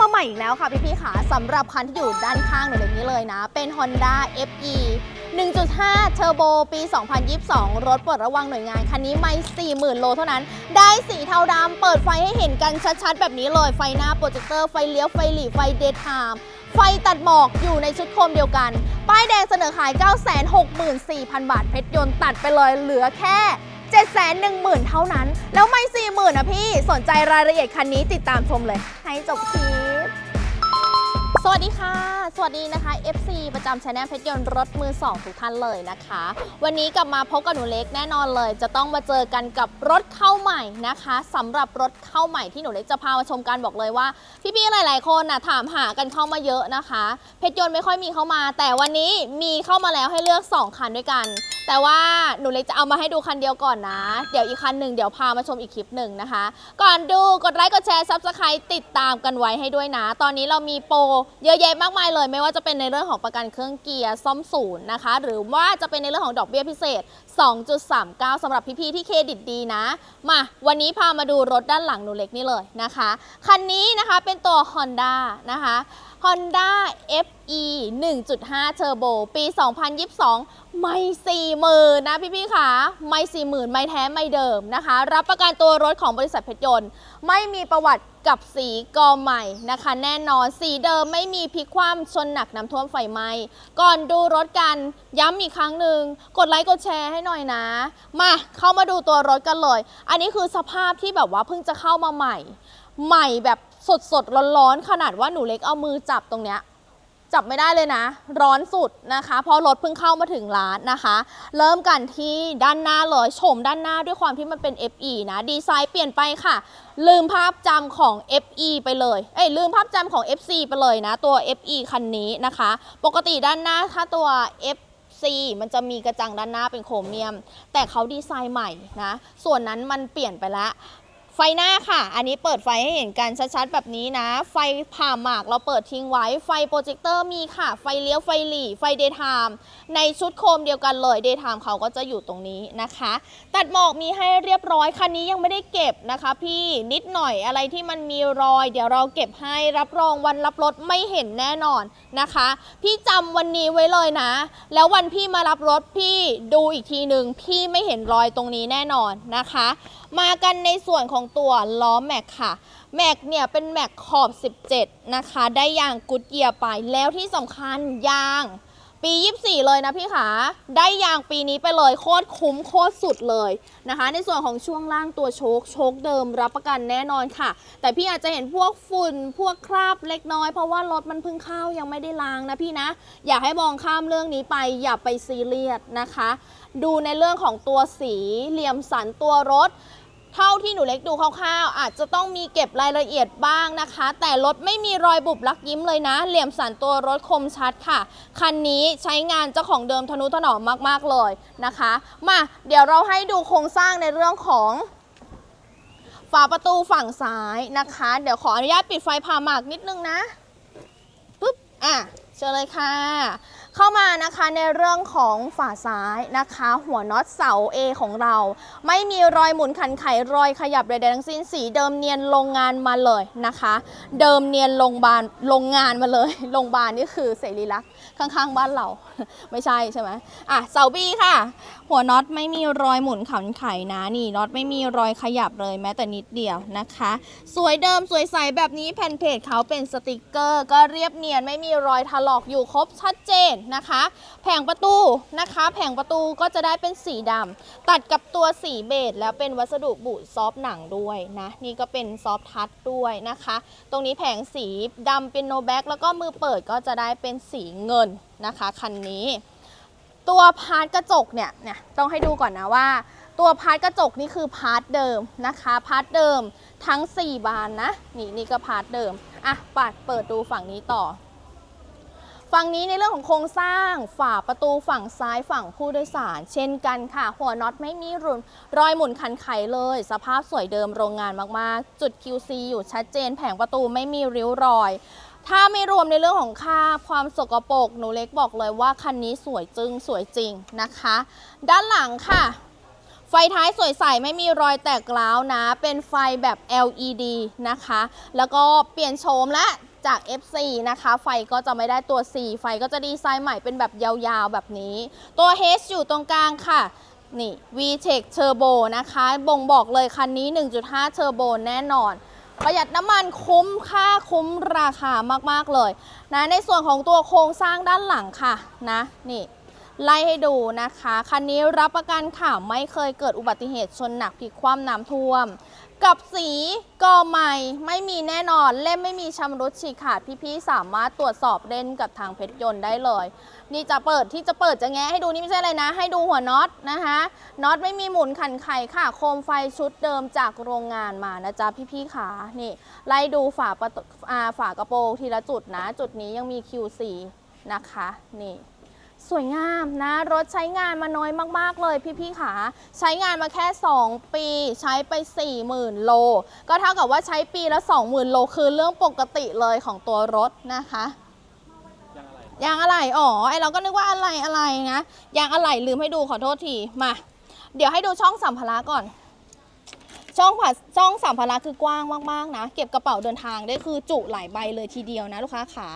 มาใหม่อีกแล้วค่ะพี่ๆค่ะสำหรับคันที่อยู่ด้านข้างหนูเลยนี้เลยนะ เป็น Honda FE 1.5 Turbo ปี 2022 รถปลดระวังหน่วยงาน คันนี้ไม่40,000 โลเท่านั้น ได้สีเทาดำเปิดไฟให้เห็นกันชัดๆ แบบนี้เลย ไฟหน้าโปรเจคเตอร์ ไฟเลี้ยว ไฟหลีไฟเดย์ไทม์ไฟตัดหมอกอยู่ในชุดโคมเดียวกัน ป้ายแดงเสนอขาย 964,000 บาท เพชรยนต์ตัดไปเลยเหลือแค่ 7 1 0 0 0 เท่านั้น แล้วไม่ 40,000นะพี่สนใจรายละเอียดคันนี้ติดตามชมเลย ให้จบคลิป สวัสดีค่ะ สวัสดีนะคะ FC ประจำช anel เพชรยนต์รถมือ 2 ทุกท่านเลยนะคะ วันนี้กลับมาพบกับหนูเล็กแน่นอนเลย จะต้องมาเจอกันกับรถเข้าใหม่นะคะสำหรับรถเข้าใหม่ที่หนูเล็กจะพามาชมกันบอกเลยว่า พี่ๆหลาย ๆ คนนะถามหากันเข้ามาเยอะนะคะ เพชรยนต์ไม่ค่อยมีเข้ามา แต่วันนี้มีเข้ามาแล้วให้เลือก 2 คันด้วยกัน แต่ว่าหนูเล็กจะเอามาให้ดูคันเดียวก่อนนะ เดี๋ยวอีกคันหนึ่งเดี๋ยวพามาชมอีกคลิปหนึ่งนะคะ ก่อนดูกดไลค์กดแชร์ซับสไครต์ติดตามกันไว้ให้ด้วยนะ ตอนนี้เรามีโปรเยอะแยะมากมายเลยไม่ว่าจะเป็นในเรื่องของประกันเครื่องเกียร์ซ่อมศูนย์นะคะ หรือว่าจะเป็นในเรื่องของดอกเบี้ยพิเศษ 2.39สำหรับพี่ๆที่เครดิตดีนะ มาวันนี้พามาดูรถด้านหลังหนูเล็กนี่เลยนะคะ คันนี้นะคะเป็นตัว Honda นะคะ Honda FE 1.5 Turbo ปี 2022 ไม่40,000นะพี่ๆค่ะไม่40,000ไม่แท้ไม่เดิมนะคะ รับประกันตัวรถของบริษัทเพชรยนต์ ไม่มีประวัติ กับสีกอใหม่นะคะ แน่นอนสีเดิมไม่มีพลิกคว่ำชนหนักน้ำท่วมไฟไหม้ก่อนดูรถกันย้ำอีกครั้งหนึ่งกดไลค์กดแชร์ให้หน่อยนะ มาเข้ามาดูตัวรถกันเลย อันนี้คือสภาพที่แบบว่าเพิ่งจะเข้ามาใหม่ ใหม่แบบสดสดๆร้อนๆขนาดว่าหนูเล็กเอามือจับตรงเนี้ย จับไม่ได้เลยนะ ร้อนสุดนะคะ เพราะรถเพิ่งเข้ามาถึงร้านนะคะ เริ่มกันที่ด้านหน้าเลยชมด้านหน้าด้วยความที่มันเป็น FE นะ ดีไซน์เปลี่ยนไปค่ะ ลืมภาพจำของ FE ไปเลย เอ้ยลืมภาพจำของ FC ไปเลยนะ ตัว FE คันนี้นะคะ ปกติด้านหน้าถ้าตัว F มันจะมีกระจังด้านหน้าเป็นโครเมียม แต่เขาดีไซน์ใหม่นะ ส่วนนั้นมันเปลี่ยนไปแล้ว ไฟหน้าค่ะ อันนี้เปิดไฟให้เห็นกันชัดๆแบบนี้นะ ไฟผ่าหมากเราเปิดทิ้งไว้ ไฟโปรเจคเตอร์มีค่ะ ไฟเลี้ยว ไฟหลีไฟเดย์ไทม์ในชุดโคมเดียวกันเลยเดย์ไทม์เขาก็จะอยู่ตรงนี้นะคะ ตัดหมอกมีให้เรียบร้อย คันนี้ยังไม่ได้เก็บนะคะ พี่นิดหน่อยอะไรที่มันมีรอย เดี๋ยวเราเก็บให้รับรองวันรับรถไม่เห็นแน่นอนนะคะ พี่จำวันนี้ไว้เลยนะ แล้ววันพี่มารับรถพี่ดูอีกทีหนึ่งพี่ไม่เห็นรอยตรงนี้แน่นอนนะคะ มากันในส่วนของตัวล้อแม็กค่ะ แม็กเนี่ยเป็นแม็กขอบ 17 นะคะ ได้ยางกุดเยียร์ไปแล้วที่สำคัญยางปี 24 เลยนะพี่ขา ได้ยางปีนี้ไปเลยโคตรคุ้มโคตรสุดเลยนะคะ ในส่วนของช่วงล่างตัวโชคโชคเดิมรับประกันแน่นอนค่ะ แต่พี่อาจจะเห็นพวกฝุ่นพวกคราบเล็กน้อยเพราะว่ารถมันเพิ่งเข้ายังไม่ได้ล้างนะพี่นะ อยากให้มองข้ามเรื่องนี้ไปอย่าไปซีเรียสนะคะ ดูในเรื่องของตัวสีเหลี่ยมสันตัวรถ เท่าที่หนูเล็กดูคร่าวๆ อาจจะต้องมีเก็บรายละเอียดบ้างนะคะ แต่รถไม่มีรอยบุบลักยิ้มเลยนะ เหลี่ยมสันตัวรถคมชัดค่ะ คันนี้ใช้งานเจ้าของเดิมทนุถนอมมากๆเลยนะคะ มาเดี๋ยวเราให้ดูโครงสร้างในเรื่องของฝาประตูฝั่งซ้ายนะคะ เดี๋ยวขออนุญาตปิดไฟผ่าหมากนิดนึงนะปุ๊บอะเชิญเลยค่ะ เข้ามานะคะในเรื่องของฝาซ้ายนะคะ หัวน็อตเสา A ของเรา ไม่มีรอยหมุนขันไขรอยขยับใดๆทั้งสิ้นสีเดิมเนียนโรงงานมาเลยนะคะ เดิมเนียนโรงพยาบาลงงานมาเลยโรงบาลนี่คือเสรีรักษ์ข้างๆบ้านเรา ไม่ใช่ใช่ไหมอะเสา B ค่ะ หัวน็อตไม่มีรอยหมุนขันไขนะนี่น็อตไม่มีรอยขยับเลยแม้แต่นิดเดียวนะคะ สวยเดิมสวยใสแบบนี้แผ่นเพจเขาเป็นสติกเกอร์ ก็เรียบเนียนไม่มีรอยถลอกอยู่ครบชัดเจนนะคะ แผงประตูนะคะ แผงประตูก็จะได้เป็นสีดำตัดกับตัวสีเบจแล้วเป็นวัสดุบุซอฟหนังด้วยนะ นี่ก็เป็นซอฟทัชด้วยนะคะ ตรงนี้แผงสีดำเป็นโนแบ็กแล้วก็มือเปิดก็จะได้เป็นสีเงินนะคะคันนี้ ตัวพาร์ทกระจกเนี่ยเนี่ยต้องให้ดูก่อนนะว่าตัวพาร์ทกระจกนี่คือพาร์ทเดิมนะคะพาร์ทเดิมทั้ง 4 บานนะ นี่นี่ก็พาร์ทเดิม อะปัดเปิดดูฝั่งนี้ต่อ ฝั่งนี้ในเรื่องของโครงสร้างฝาประตูฝั่งซ้ายฝั่งผู้โดยสาร เช่นกันค่ะ หัวน็อตไม่มีรุนรอยหมุนคันไขเลย สภาพสวยเดิมโรงงานมากๆ จุด QC อยู่ชัดเจน แผงประตูไม่มีริ้วรอย ถ้าไม่รวมในเรื่องของค่าความสกปรกหนูเล็กบอกเลยว่าคันนี้สวยจึงสวยจริงนะคะ ด้านหลังค่ะ ไฟท้ายสวยใสไม่มีรอยแตกร้าวนะ เป็นไฟแบบ LED นะคะ แล้วก็เปลี่ยนโฉมและ จาก F4 นะคะ ไฟก็จะไม่ได้ตัว4ไฟก็จะดีไซน์ใหม่เป็นแบบยาวๆแบบนี้ ตัว H อยู่ตรงกลางค่ะนี่ VTEC Turbo นะคะ บ่งบอกเลยคันนี้ 1.5 Turbo แน่นอน ประหยัดน้ำมันคุ้มค่าคุ้มราคามากๆเลยนะในส่วนของตัวโครงสร้างด้านหลังค่ะนะนี่ไล่ให้ดูนะคะ คันนี้รับประกันค่ะ ไม่เคยเกิดอุบัติเหตุชนหนักพลิกคว่ำน้ำท่วม กับสีก็ใหม่ไม่มีแน่นอน เล่มไม่มีชำรุดฉีกขาดพี่ๆสามารถตรวจสอบเล่นกับทางเพชรยนต์ได้เลย นี่จะเปิดที่จะเปิดจะแงะให้ดูนี่ไม่ใช่อะไรนะ ให้ดูหัวน็อตนะคะน็อตไม่มีหมุนขันไขค่ะ โคมไฟชุดเดิมจากโรงงานมานะจ๊ะพี่ๆขานี่ไล่ดูฝาประตูฝากระโปรงทีละจุดนะ จุดนี้ยังมี Q4 นะคะนี่ สวยงามนะ รถใช้งานมาน้อยมากๆเลยพี่ๆขาใช้งานมาแค่ 2 ปีใช้ไป 40,000 โล ก็เท่ากับว่าใช้ปีละ 20,000 โลคือเรื่องปกติเลยของตัวรถนะคะยางอะไร อ๋อ ไอเราก็นึกว่าอะไรอะไรนะ ยางอะไรลืมให้ดูขอโทษที มา เดี๋ยวให้ดูช่องสัมภาระก่อน ช่องผัดช่องสัมภาระคือกว้างมากๆนะ เก็บกระเป๋าเดินทางได้คือจุหลายใบเลยทีเดียวนะลูกค้าขา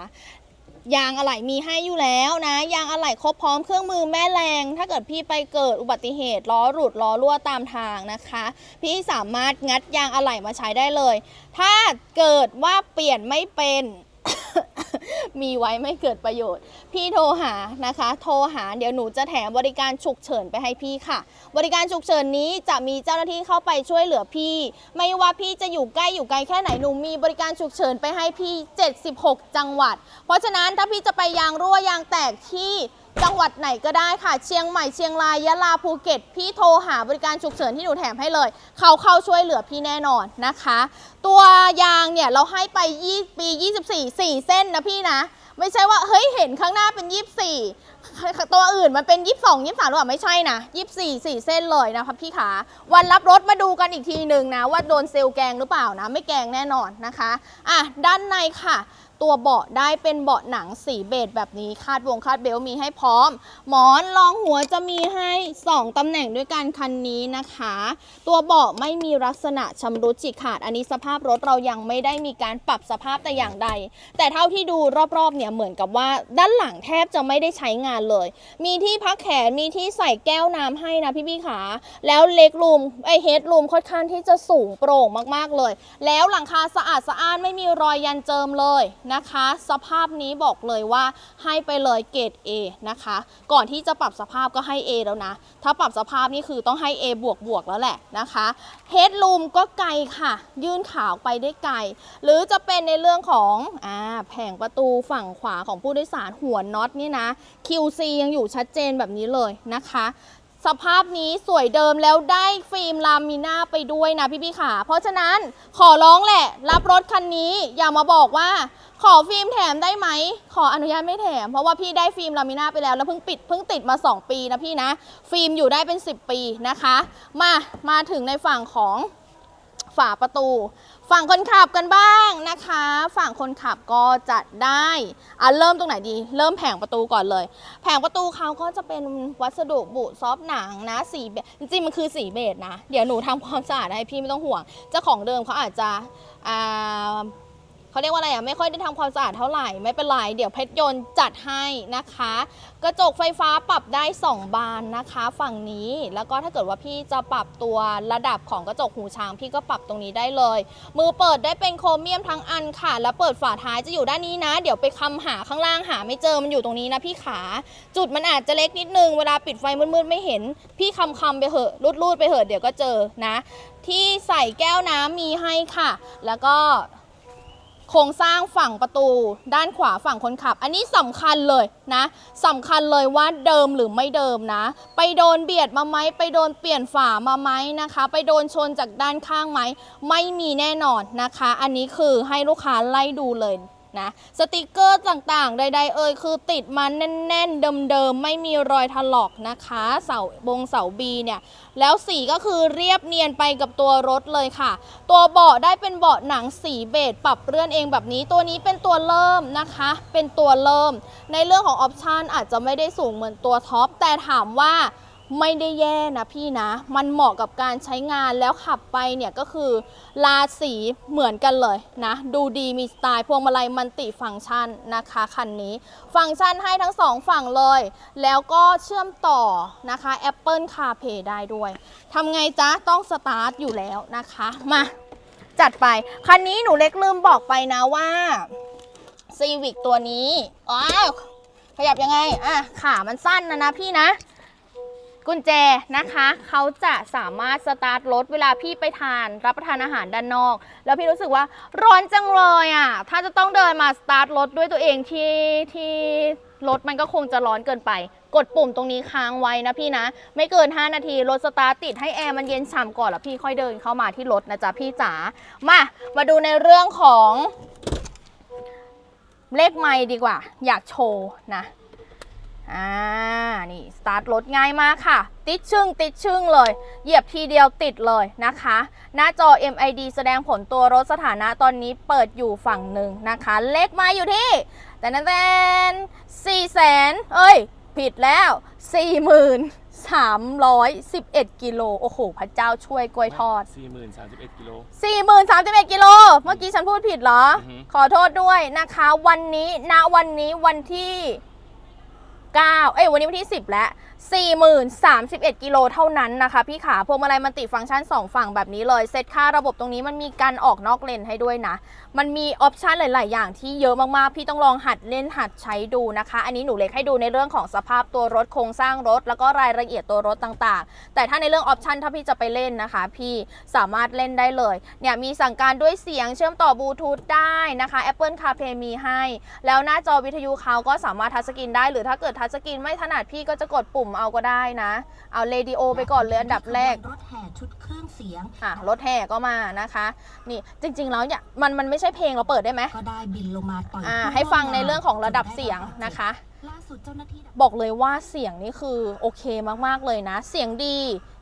ยางอะไหล่มีให้อยู่แล้วนะ ยางอะไหล่ครบพร้อมเครื่องมือแม่แรง ถ้าเกิดพี่ไปเกิดอุบัติเหตุล้อหลุดล้อรั่วตามทางนะคะ พี่สามารถงัดยางอะไหล่มาใช้ได้เลย ถ้าเกิดว่าเปลี่ยนไม่เป็น มีไว้ไม่เกิดประโยชน์ พี่โทรหานะคะ โทรหาเดี๋ยวหนูจะแถมบริการฉุกเฉินไปให้พี่ค่ะ บริการฉุกเฉินนี้จะมีเจ้าหน้าที่เข้าไปช่วยเหลือพี่ ไม่ว่าพี่จะอยู่ใกล้อยู่ไกลแค่ไหนหนูมีบริการฉุกเฉินไปให้พี่ 76 จังหวัด เพราะฉะนั้นถ้าพี่จะไปยางรั่วยางแตกที่ จังหวัดไหนก็ได้ค่ะ เชียงใหม่เชียงรายยะลาภูเก็ต พี่โทรหาบริการฉุกเฉินที่หนูแถมให้เลย เขาเข้าช่วยเหลือพี่แน่นอนนะคะ ตัวยางเนี่ยเราให้ไป20ปี 24 4 เส้นนะพี่นะ ไม่ใช่ว่าเฮ้ยเห็นข้างหน้าเป็น 24 ตัวอื่นมันเป็น 22 23หรือเปล่าไม่ใช่นะ24 4 เส้นเลยนะคะพี่ขาวันรับรถมาดูกันอีกทีหนึ่งนะว่าโดนเซลแกงหรือเปล่านะ ไม่แกงแน่นอนนะคะอะด้านในค่ะ ตัวเบาะได้เป็นเบาะหนังสีเบจแบบนี้คาดวงคาดเบลมีให้พร้อม หมอนรองหัวจะมีให้ 2 ตำแหน่งด้วยกันคันนี้นะคะ ตัวเบาะไม่มีลักษณะชำรุดฉีกขาด อันนี้สภาพรถเรายังไม่ได้มีการปรับสภาพแต่อย่างใด แต่เท่าที่ดูรอบๆเนี่ยเหมือนกับว่าด้านหลังแทบจะไม่ได้ใช้งานเลย มีที่พักแขนมีที่ใส่แก้วน้ำให้นะพี่พี่ๆขา แล้วเล็กรูมไอเฮดรูมค่อนข้างที่จะสูงโปร่งมากๆเลย แล้วหลังคาสะอาดสะอ้านไม่มีรอยยันเจิมเลยนะคะ สภาพนี้บอกเลยว่าให้ไปเลยเกรด A นะคะ ก่อนที่จะปรับสภาพก็ให้ A แล้วนะ ถ้าปรับสภาพนี่คือต้องให้ A บวกบวกแล้วแหละนะคะเฮดรูมก็ไกลค่ะ ยื่นขาวไปได้ไกล หรือจะเป็นในเรื่องของอ่าแผงประตูฝั่งขวาของผู้โดยสารหัวน็อตนี่นะ QC ยังอยู่ชัดเจนแบบนี้เลยนะคะ สภาพนี้สวยเดิมแล้วได้ฟิล์มลามิน่าไปด้วยนะพี่พี่ขา เพราะฉะนั้นขอร้องแหละ รับรถคันนี้อย่ามาบอกว่า ขอฟิล์มแถมได้ไหม ขออนุญาตไม่แถม เพราะว่าพี่ได้ฟิล์มลามิน่าไปแล้ว แล้วเพิ่งปิดเพิ่งติดมา 2 ปีนะพี่นะ ฟิล์มอยู่ได้เป็น 10 ปีนะคะ มามาถึงในฝั่งของฝาประตู ฝั่งคนขับกันบ้างนะคะ ฝั่งคนขับก็จะได้อะเริ่มตรงไหนดี เริ่มแผงประตูก่อนเลย แผงประตูเขาก็จะเป็นวัสดุบุซอฟหนังนะสีจริงๆมันคือสีเบจนะ เดี๋ยวหนูทำความสะอาดให้พี่ไม่ต้องห่วง เจ้าของเดิมเขาอาจจะอ่า เขาเรียกว่าอะไรอะไม่ค่อยได้ทำความสะอาดเท่าไหร่ไม่เป็นไรเดี๋ยวเพชรยนต์จัดให้นะคะ กระจกไฟฟ้าปรับได้ 2 บานนะคะ ฝั่งนี้แล้วก็ถ้าเกิดว่าพี่จะปรับตัวระดับของกระจกหูช้าง พี่ก็ปรับตรงนี้ได้เลย มือเปิดได้เป็นโครเมียมทั้งอันค่ะ แล้วเปิดฝาท้ายจะอยู่ด้านนี้นะ เดี๋ยวไปคำหาข้างล่างหาไม่เจอมันอยู่ตรงนี้นะพี่ขา จุดมันอาจจะเล็กนิดนึงเวลาปิดไฟมืดๆไม่เห็น พี่คำคำไปเหอะรูดๆไปเหอะเดี๋ยวก็เจอนะ ที่ใส่แก้วน้ำมีให้ค่ะ แล้วก็ โครงสร้างฝั่งประตู ด้านขวาฝั่งคนขับ อันนี้สำคัญเลยนะสำคัญเลยว่าเดิมหรือไม่เดิมนะ ไปโดนเบียดมาไหมไปโดนเปลี่ยนฝามาไหมนะคะ ไปโดนชนจากด้านข้างไหมไม่มีแน่นอนนะคะ อันนี้คือให้ลูกค้าไล่ดูเลย นะสติกเกอร์ต่างๆ ใด ๆ เอ่ยคือติดมาแน่นๆ เดิมๆ ไม่มีรอยถลอกนะคะ เสาบงเสาบีเนี่ย แล้วสีก็คือเรียบเนียนไปกับตัวรถเลยค่ะ ตัวเบาะได้เป็นเบาะหนังสีเบจปรับเลื่อนเองแบบนี้ ตัวนี้เป็นตัวเริ่มนะคะ เป็นตัวเริ่ม ในเรื่องของออปชันอาจจะไม่ได้สูงเหมือนตัวท็อปแต่ถามว่า ไม่ได้แย่นะพี่นะ มันเหมาะกับการใช้งานแล้วขับไปเนี่ยก็คือลาสีเหมือนกันเลยนะ ดูดีมีสไตล์พวงมาลัยมันติฟังก์ชันนะคะคันนี้ ฟังก์ชันให้ทั้งสองฝั่งเลย แล้วก็เชื่อมต่อนะคะ Apple CarPlay ได้ด้วยทำไงจ๊ะ ต้องสตาร์ทอยู่แล้วนะคะ มา จัดไป คันนี้หนูเล็กลืมบอกไปนะว่า Civic ตัวนี้อ้าวขยับยังไงอะขามันสั้นนะนะพี่นะ กุญแจนะคะเขาจะสามารถสตาร์ทรถเวลาพี่ไปทานรับประทานอาหารด้านนอก แล้วพี่รู้สึกว่าร้อนจังเลยอะถ้าจะต้องเดินมาสตาร์ทรถด้วยตัวเองที่ที่รถมันก็คงจะร้อนเกินไป กดปุ่มตรงนี้ค้างไว้นะพี่นะ ไม่เกิน 5 นาทีรถสตาร์ทติดให้แอร์มันเย็นฉ่ำก่อนแล้วพี่ค่อยเดินเข้ามาที่รถนะจ๊ะพี่จ๋ามามาดูในเรื่องของเลขไมค์ดีกว่า อยากโชว์นะ อ่า นี่ สตาร์ทรถง่ายมากค่ะ ติดชึ่งติดชึ่งเลย เหยียบทีเดียวติดเลยนะคะ หน้าจอ MID แสดงผลตัวรถสถานะตอนนี้เปิดอยู่ฝั่งหนึ่งนะคะ เลขไมาอยู่ที่ แต่นั่นแตนสี่แสนเอ้ย ผิดแล้วสี่หมื่นสามร้อยสิบเอ็ดกิโล โอ้โห พระเจ้าช่วยกล้วยทอดสี่หมื่นสามสิบเอ็ดกิโล40,031กิโล เมื่อกี้ฉันพูดผิดเหรอ อือฮึขอโทษด้วยนะคะ วันนี้ณวันนี้วันที่ 9 เอ้ยวันนี้วันที่ 10 แล้ว40,031 กิโลเท่านั้นนะคะ พี่ขาพวงมาลัยมันติฟังก์ชัน 2 ฝั่งแบบนี้เลย เซตค่าระบบตรงนี้มันมีการออกนอกเลนให้ด้วยนะ มันมีออปชันหลาย ๆ อย่างที่เยอะมาก ๆ พี่ต้องลองหัดเล่นหัดใช้ดูนะคะ อันนี้หนูเล็กให้ดูในเรื่องของสภาพตัวรถโครงสร้างรถ แล้วก็รายละเอียดตัวรถต่าง ๆ แต่ถ้าในเรื่องออปชันถ้าพี่จะไปเล่นนะคะ พี่สามารถเล่นได้เลย เนี่ยมีสั่งการด้วยเสียงเชื่อมต่อบลูทูธได้นะคะ Apple CarPlay มีให้ แล้วหน้าจอวิทยุเขาก็สามารถทัชสกรีนได้หรือถ้าเกิดทัชสกรีนไม่ถนัดพี่ก็จะกดปุ่มเอาก็ได้นะ เอาเรดิโอไปก่อนเลยอันดับแรก รถแห่ชุดเครื่องเสียง อะรถแห่ก็มานะคะ นี่จริง ๆ แล้วเนี่ยมันมันไม่ใช่เพลงเราเปิดได้ไหมก็ได้บินลงมาต่อยอ่าผู้ให้ฟังร่วมในเรื่องของระดับเสียงนะคะล่าสุดเจ้าหน้าที่ดับบอกเลยว่าเสียงนี่คือโอเคมากๆเลยนะ เสียงดี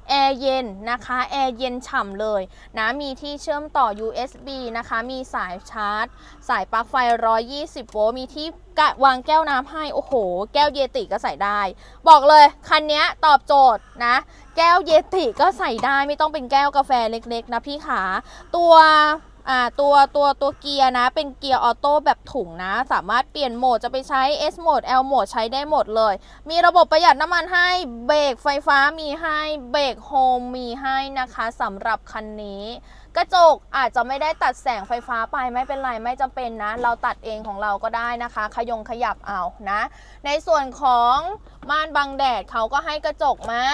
แอร์เย็นนะคะแอร์เย็นฉ่ำเลยนะมีที่เชื่อมต่อ USB นะคะมีสายชาร์จ สายปลั๊กไฟ 120 โวลต์มีที่วางแก้วน้ำให้ โอ้โห แก้วเยติก็ใส่ได้ บอกเลย คันนี้ตอบโจทย์นะ แก้วเยติก็ใส่ได้ไม่ต้องเป็นแก้วกาแฟเล็กๆ นะพี่ขาตัว อ่าตัวตัวตัวเกียร์นะ เป็นเกียร์ออโต้แบบถุงนะ สามารถเปลี่ยนโหมดจะไปใช้ S โหมด L โหมดใช้ได้หมดเลย มีระบบประหยัดน้ำมันให้เบรกไฟฟ้ามีให้เบรกโฮมมีให้นะคะสำหรับคันนี้ กระจกอาจจะไม่ได้ตัดแสงไฟฟ้าไปไม่เป็นไรไม่จำเป็นนะ เราตัดเองของเราก็ได้นะคะ ขยงขยับเอานะ ในส่วนของม่านบังแดดเขาก็ให้กระจกมา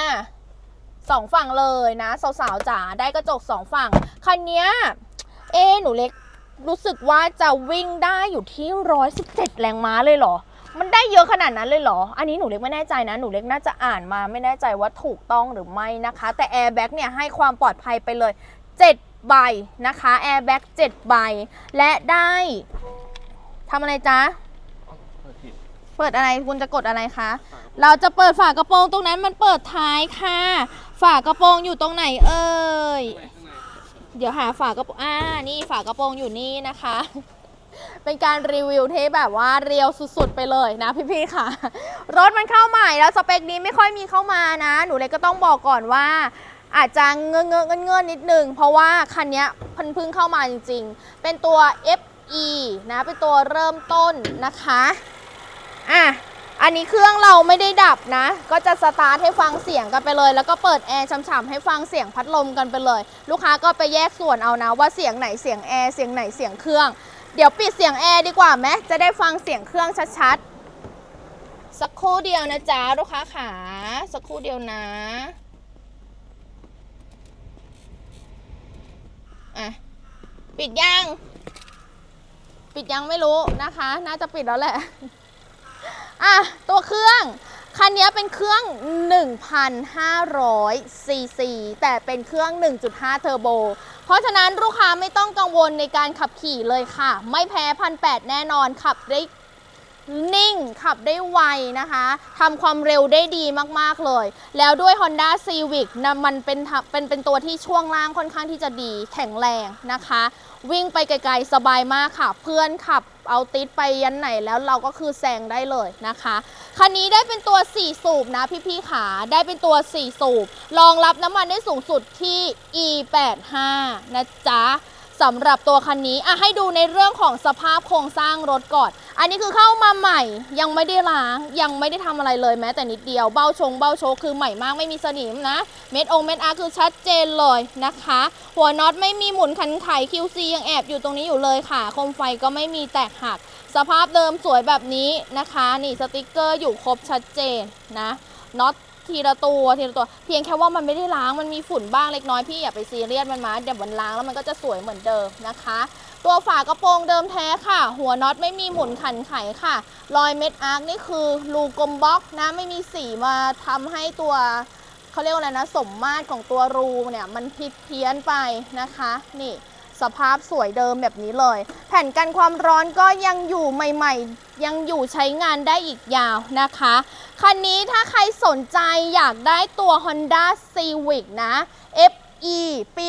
สองฝั่งเลยนะสาวๆจ๋าได้กระจกสองฝั่งคันนี้ เอ๊หนูเล็กรู้สึกว่าจะวิ่งได้อยู่ที่117แรงม้าเลยเหรอ มันได้เยอะขนาดนั้นเลยเหรอ อันนี้หนูเล็กไม่แน่ใจนะ หนูเล็กน่าจะอ่านมาไม่แน่ใจว่าถูกต้องหรือไม่นะคะ แต่แอร์แบ็กเนี่ยให้ความปลอดภัยไปเลย7ใบนะคะแอร์แบ็ก7ใบ และได้ทำอะไรจ๊ะ เปิดอะไรคุณจะกดอะไรคะ เราจะเปิดฝากระโปรงตรงนั้นมันเปิดท้ายค่ะ ฝากระโปรงอยู่ตรงไหนเอ่ย เดี๋ยวหาฝากระโปรงอ่านี่ฝากระโปรงอยู่นี่นะคะ เป็นการรีวิวเที่แบบว่าเรียวสุดๆไปเลยนะพี่ๆค่ะ รถมันเข้าใหม่แล้วสเปคนี้ไม่ค่อยมีเข้ามานะ หนูเลยก็ต้องบอกก่อนว่าอาจจะเงอะเงอเงื่อเงื่อนิดนึง เพราะว่าคันนี้พิ่งเพิ่งเข้ามาจริงๆ เป็นตัว FE นะ เป็นตัวเริ่มต้นนะคะ อะ อันนี้เครื่องเราไม่ได้ดับนะ ก็จะสตาร์ทให้ฟังเสียงกันไปเลย แล้วก็เปิดแอร์ฉ่ำๆให้ฟังเสียงพัดลมกันไปเลย ลูกค้าก็ไปแยกส่วนเอานะ ว่าเสียงไหนเสียงแอร์เสียงไหนเสียงเครื่อง เดี๋ยวปิดเสียงแอร์ดีกว่าไหมจะได้ฟังเสียงเครื่องชัดๆ สักครู่เดียวนะจ๊ะลูกค้าขาสักครู่เดียวนะอะปิดยัง ปิดยังไม่รู้นะคะ น่าจะปิดแล้วแหละ อะตัวเครื่อง คันนี้เป็นเครื่อง 1,500 ซีซี แต่เป็นเครื่อง 1.5 เทอร์โบ เพราะฉะนั้นลูกค้าไม่ต้องกังวลในการขับขี่เลยค่ะ ไม่แพ้พันแแน่นอนขับได้นิ่งขับได้ไวนะคะทำความเร็วได้ดีมากๆเลย แล้วด้วย Honda Civic นะมันเป็นเป็นเป็นตัวที่ช่วงล่างค่อนข้างที่จะดีแข็งแรงนะคะ วิ่งไปไกลๆสบายมากค่ะ เพื่อนขับเอาติดไปยันไหนแล้วเราก็คือแซงได้เลยนะคะ คันนี้ได้เป็นตัว 4 สูบนะพี่ๆขาได้เป็นตัว 4 สูบรองรับน้ำมันได้สูงสุดที่ E85 นะจ๊ะ สำหรับตัวคันนี้อะให้ดูในเรื่องของสภาพโครงสร้างรถก่อน อันนี้คือเข้ามาใหม่ ยังไม่ได้ล้าง ยังไม่ได้ทำอะไรเลยแม้แต่นิดเดียว เบ้าชงเบ้าโชกคือใหม่มากไม่มีสนิมนะ เม็ดองเม็ดอาร์คือชัดเจนเลยนะคะ หัวน็อตไม่มีหมุนคันไข QC ยังแอบอยู่ตรงนี้อยู่เลยค่ะ โคมไฟก็ไม่มีแตกหัก สภาพเดิมสวยแบบนี้นะคะ นี่สติกเกอร์อยู่ครบชัดเจนนะน็อต ทีละตัวทีละตัว เพียงแค่ว่ามันไม่ได้ล้างมันมีฝุ่นบ้างเล็กน้อยพี่อย่าไปซีเรียสมันมาเดี๋ยวมันล้างแล้วมันก็จะสวยเหมือนเดิมนะคะ ตัวฝากระโปรงเดิมแท้ค่ะ หัวน็อตไม่มีหมุนขันไขค่ะ รอยเม็ดอาร์คนี่คือรูกลมบล็อกนะไม่มีสีมาทำให้ตัวเขาเรียกว่าอะไรนะ สมมาตรของตัวรูเนี่ยมันผิดเพี้ยนไปนะคะ นี่ สภาพสวยเดิมแบบนี้เลย แผ่นกันความร้อนก็ยังอยู่ใหม่ๆ ยังอยู่ใช้งานได้อีกยาวนะคะ คันนี้ถ้าใครสนใจอยากได้ตัว Honda Civic นะ FE ปี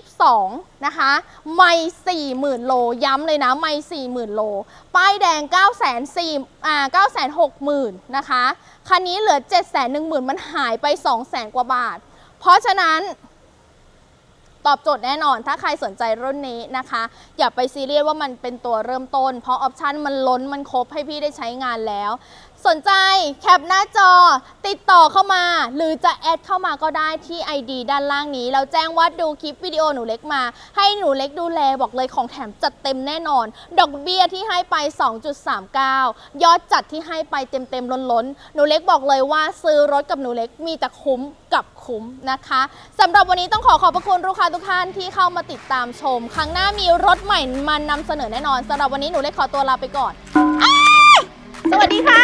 2022 นะคะไม่40,000 โล ย้ำเลยนะไม่40,000 โล ป้ายแดง 9 4 0 0 0อ่า960,000 นะคะ คันนี้เหลือ 710,000 มันหายไป 200,000 กว่าบาท เพราะฉะนั้น ตอบโจทย์แน่นอน ถ้าใครสนใจรุ่นนี้นะคะ อย่าไปซีเรียสว่ามันเป็นตัวเริ่มต้น เพราะออปชันมันล้นมันครบให้พี่ได้ใช้งานแล้ว สนใจแคปหน้าจอติดต่อเข้ามา หรือจะแอดเข้ามาก็ได้ที่ ID ด้านล่างนี้แล้วแจ้งว่าดูคลิปวิดีโอหนูเล็กมา ให้หนูเล็กดูแลบอกเลยของแถมจัดเต็มแน่นอน ดอกเบี้ยที่ให้ไป 2.39 ยอดจัดที่ให้ไปเต็มๆล้นๆ หนูเล็กบอกเลยว่าซื้อรถกับหนูเล็กมีแต่คุ้มกับคุ้มนะคะสำหรับวันนี้ต้องขอขอบพระคุณลูกค้าทุกท่านที่เข้ามาติดตามชม ครั้งหน้ามีรถใหม่มานำเสนอแน่นอนสำหรับวันนี้หนูเล็กขอตัวลาไปก่อนอ สวัสดีค่ะ